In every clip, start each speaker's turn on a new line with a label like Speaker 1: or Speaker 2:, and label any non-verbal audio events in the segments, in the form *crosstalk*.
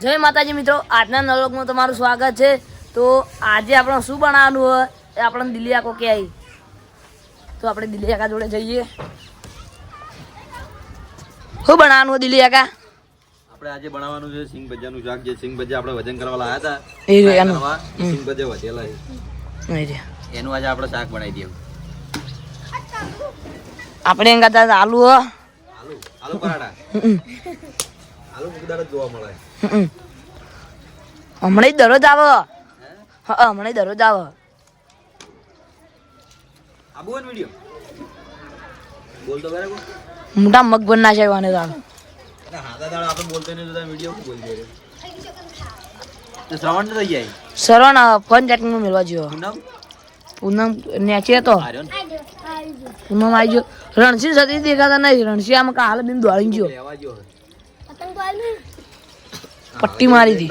Speaker 1: જય માતાજી મિત્રો આજના નવલોકમાં તમારું સ્વાગત છે. તો આજે આપણે શું બનાવવાનું હોય એ આપણને દિલ્હી આખો કે આવી તો આપણે આખા જોડે જઈએ. શું બનાવવાનું હોય દિલ્હી આખા?
Speaker 2: આપણે આજે બનાવવાનું છે સિંગ ભજાનું શાક. જે સિંગ ભજીયા આપણે વજન કરવા લાયા હતા
Speaker 1: એ એનું.
Speaker 2: સિંગ ભજા વધેલા છે. એનું આજે આપણે શાક બનાવી દઈએ
Speaker 1: આપણે એમ કહેતા આલુ
Speaker 2: આલુ આલુ પરાઠા.
Speaker 1: હમણાં દરરોજ આવે. હા હમણાં દરરોજ આવે. મોટા મગ બન ના છે વાને તો
Speaker 2: અરે હાથા દાડા આપણે બોલતો નહીં તો વીડિયો શું બોલ દે તો શ્રવણ તો થઈ જાય
Speaker 1: સરવણ ફોન મેળવા
Speaker 2: પૂનમ?
Speaker 1: પૂનમ નેચે તો. પૂનમ આવી ગયો રણસી સતી દેખાતા નહીં રણસી આમ કાલ બીમ દોડી ગયો પટ્ટી મારી હતી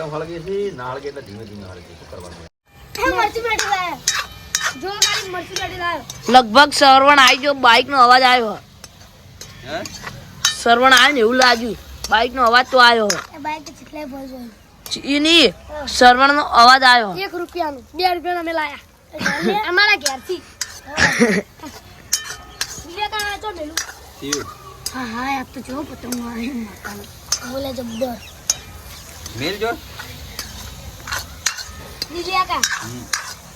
Speaker 1: લગભગ સરવણ આવી ગયો બાઇક નો અવાજ આવ્યો.
Speaker 2: હે?
Speaker 1: સરવણ આવ્યો ને એવું લાગ્યું બાઇક નો અવાજ તો આવ્યો. એની સરવણ નો અવાજ આવ્યો.
Speaker 3: એક રૂપિયાનું બે રૂપિયા અમે લાયા. અમારા *laughs* મેલું.
Speaker 2: થયું
Speaker 3: હા હા આપ તો જો પતંગ માતાનો. બોલે જબ્બર.
Speaker 2: મેલ જો.
Speaker 3: વિવેકા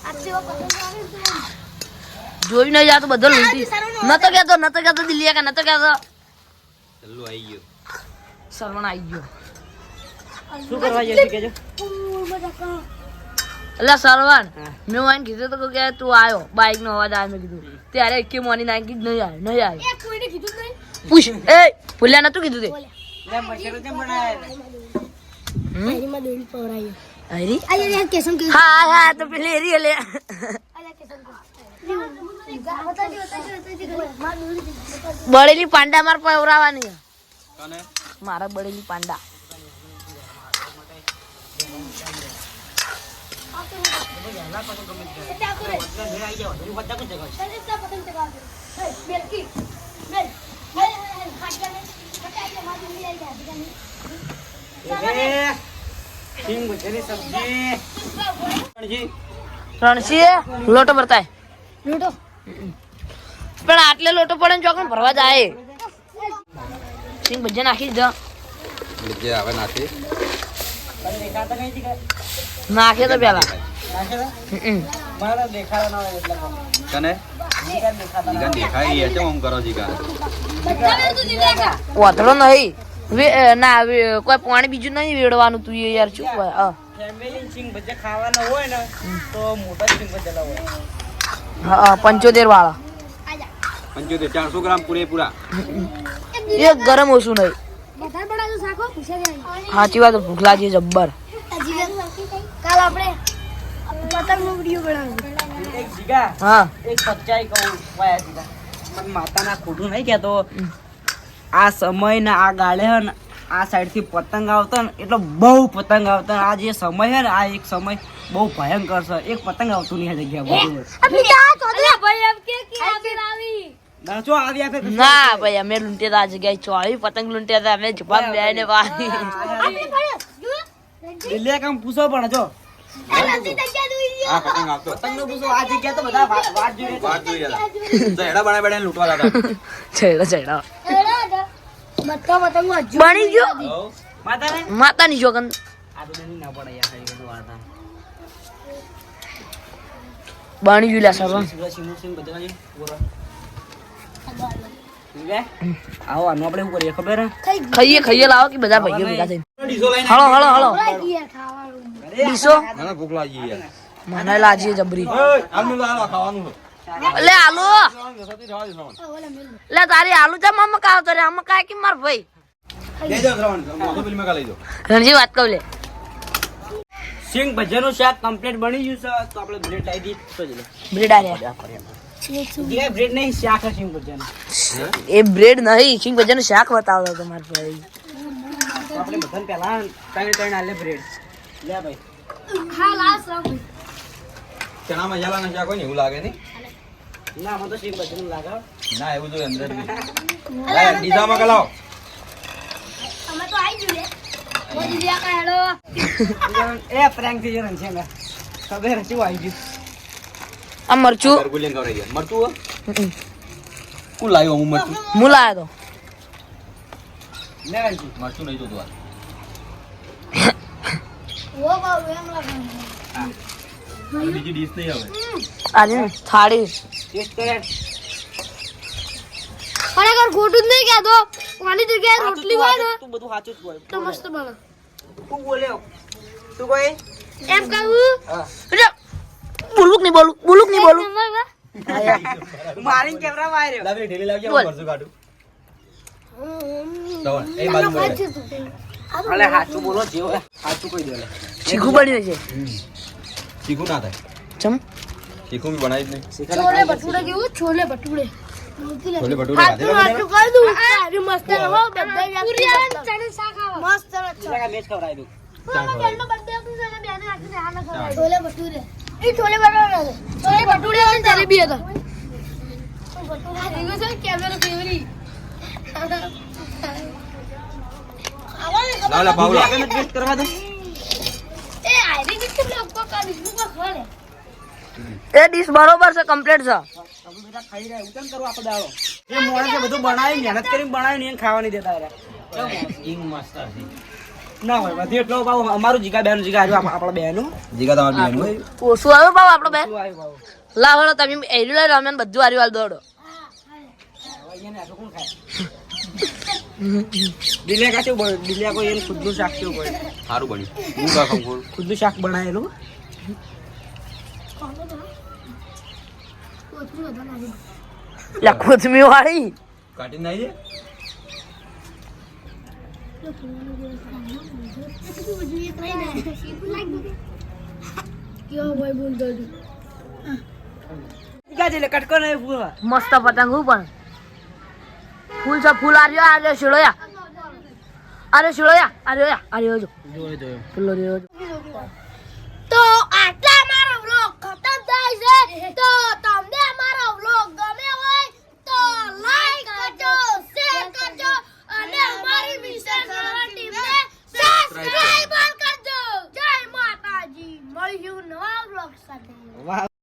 Speaker 3: આ જેવો પતંગ આવે તો
Speaker 1: જોઈ નહીં જાતો બધો લૂંટી. નતો કેતો તો કેતો દિલ્હી કે તો કેતો
Speaker 2: ચલ્લો આવી ગયો.
Speaker 1: સરવણ આવી ગયો.
Speaker 3: શું કરવા જશે કેજો
Speaker 1: એટલે સરવણ મેં વાઈન કીધું તો કે તું આવ્યો બાઇક નો અવાજ આવ્યો મેં કીધું. ત્યારે એકે મોની નાખી જ નહીં આવ્યો નહીં આવ્યો
Speaker 3: જ
Speaker 1: પૂછ. એ ભૂલ્યા નતું કીધું તે. હરી? હા હા તો પેલી
Speaker 3: કે
Speaker 1: બળેલી પાંડા માર પવરાવાની મારા બળેલી પાંડા. રણસી લોટો ભરતાય.
Speaker 3: લૂટો.
Speaker 1: પણ આટલે લોટો પડે ને ચોકન ભરવા જાય. સિંગ ભજીયા નાખી દો
Speaker 2: જે આવે નાખી.
Speaker 1: નાખે તો પેલા.
Speaker 2: દેખાય
Speaker 1: નહીં. ના કોઈ પાણી બીજું નહીં વેડવાનું તું એ યાર શું હોય હા હા પંચોતેર વાળા.
Speaker 2: પંચોતેર ચારસો ગ્રામ પૂરેપૂરા.
Speaker 1: એક ગરમ ઓછું નહીં. સાચી વાત ભૂખ લાગી જબ્બર.
Speaker 3: કાલ આપણે પતંગ વીડિયો બનાવ્યો
Speaker 4: એક જીગા
Speaker 1: હા.
Speaker 4: એક સચ્ચાઈ કહું વાયા જીગા. માતાના ખોટું નહીં કહેતો. આ સમય ને આ ગાળે હે ને આ સાઈડથી પતંગ આવતો ને એટલો બહુ પતંગ આવતો ને. આ જે સમય હે ને આ એક સમય બહુ ભયંકર છે. એક પતંગ આવતું નહીં આ જગ્યા બધું
Speaker 3: ભાઈ એમ કે કે આબેર આવી?
Speaker 4: ના જો આવી આપે
Speaker 1: ના ભાઈ અમે લૂંટ્યા આ જગ્યાએ ચોળી પતંગ લૂંટ્યા હતા અમે જવાબ બે ને
Speaker 4: કામ પૂછો પણ જો.
Speaker 2: છેડા પતંગ
Speaker 4: પતંગ
Speaker 1: છેડો
Speaker 3: પતંગ *laughs*
Speaker 1: બની ગયો.
Speaker 4: માતાને
Speaker 1: માતાની જોગન. બની ગયું
Speaker 4: આવો આનું આપણે કરીએ ખબર?
Speaker 1: ખાઈએ ખાઈએ લાવો કે બધા ભાઈઓ ભેગા થઈને. હળો હળો હળો ડીસો
Speaker 2: મને ભૂખ લાગી
Speaker 1: મને જબરી.
Speaker 2: ઓય, આમનું લાવો, ખાવાનું છે.
Speaker 1: લે આલુ. લે તારી આલુ જા મામા કાવ તો રે? આમાં કાય કે માર ભાઈ? રણજી વાત કહું લે.
Speaker 4: સિંગ ભજીયાનું શાક કમ્પ્લીટ બની ગયું છે તો આપણે બ્રેડ આવી દી તો જ લે.
Speaker 1: બ્રેડ આલ્યા
Speaker 4: જીગા, બ્રેડ નહીં શાક છે સિંગ ભજન
Speaker 1: એ બ્રેડ નહીં સિંગ ભજીયાનું શાક બતાવતો તમાર ભાઈ.
Speaker 4: આપણે બધાને પહેલા ત્રણ ત્રણ આલે બ્રેડ લે ભાઈ.
Speaker 3: હા લાસ રાવ
Speaker 2: ચણા મસાલાના શાક હોય ને એવું લાગે નહીં?
Speaker 4: ના મને તો સિંગ ભજીયાનું લાગે.
Speaker 2: ના એવું અંદર
Speaker 3: અમે તો આવી ગયું લે
Speaker 4: એ પ્રેન્ક ગયો છે ને ખબર શું આવી ગયું?
Speaker 1: આ મરચું.
Speaker 2: દે. મરચું હો?
Speaker 1: હમ.
Speaker 2: કોણ મરચું?
Speaker 1: હું.
Speaker 2: મરચું નહીં જોતું બીજી ડીશ નહીં આવે.
Speaker 1: આજે થાળી.
Speaker 4: Taste કરે.
Speaker 3: ખરેખર ખોટું જ નહીં કહેતો. આની જગ્યાએ રોટલી હોય ને
Speaker 4: તું બધું સાચું જ બોલ
Speaker 3: તો મસ્ત બને.
Speaker 4: તું બોલ્યો તું કોઈ
Speaker 3: એમ કહું?
Speaker 1: એટલે બોલુક નહીં બોલું બોલુક નહીં બોલું.
Speaker 4: મારીને કેમેરા માં આવ્યો
Speaker 2: લાવી ઢીલી લાગી
Speaker 1: બોલ.
Speaker 2: હું મરચું કાઢું એ બાજુ બોલે.
Speaker 4: અલે સાચું બોલો જે હોય સાચું કહી દે
Speaker 1: શીખવું પડ્યું છે.
Speaker 2: ચીકુ ના થાય
Speaker 1: ચમ
Speaker 2: ચીકુ બી બનાવી જ નહીં
Speaker 3: છોલે ભટુરે કેવું છોલે ભટુરે
Speaker 2: છોલે ભટુરે ખાધેલા બધા?
Speaker 3: કરી દઉં સારું મસ્ત હો બધા મસ્ત
Speaker 4: એટલે કે મેચ ખવડાવી દઉં
Speaker 3: છોલે ભટુરે એ છોલે ભટુરે છોલે ભટુરે અને જલેબી હતા કેમેરો ફેવરી
Speaker 2: લાવ લા પાવલા
Speaker 4: આગળ ટેસ્ટ કરવા દો
Speaker 3: એ
Speaker 1: એ ડીશ બરોબર છે કમ્પ્લીટ છે.
Speaker 4: એ મોણસે બધું બનાવી મહેનત કરીને બનાવીને એને ખાવા નહીં દેતા ના હોય એટલો ભાવ અમારું જીગા બેન જીગા આવ્યું આપ- આપણા બેનું.
Speaker 2: જીગા તમારી બેન?
Speaker 1: ઓછું આવ્યું બાબા આપણો બેન?
Speaker 4: શું આવ્યું ભાવ.
Speaker 1: લાવ હળો તમે એરી લઈ રમે બધું વાળ દોડો.
Speaker 4: દિલ્યા આટલું કોણ કાચું બોલ કોઈ એને ખુદનું શાક કેવું પડે?
Speaker 2: સારું બન્યું
Speaker 4: ખુદનું શાક બનાવેલું.
Speaker 1: લે કોથમી વાળી?
Speaker 2: કાઢી
Speaker 4: પૂરવા
Speaker 1: મસ્ત પતંગ પણ. ફૂલ છે ફૂલ આર્યો આર્યો શિળોયા અરે શિળોયા આર્યો આર્યો જો.
Speaker 4: જોયો જોયો.
Speaker 1: પેલો રહ્યો જો.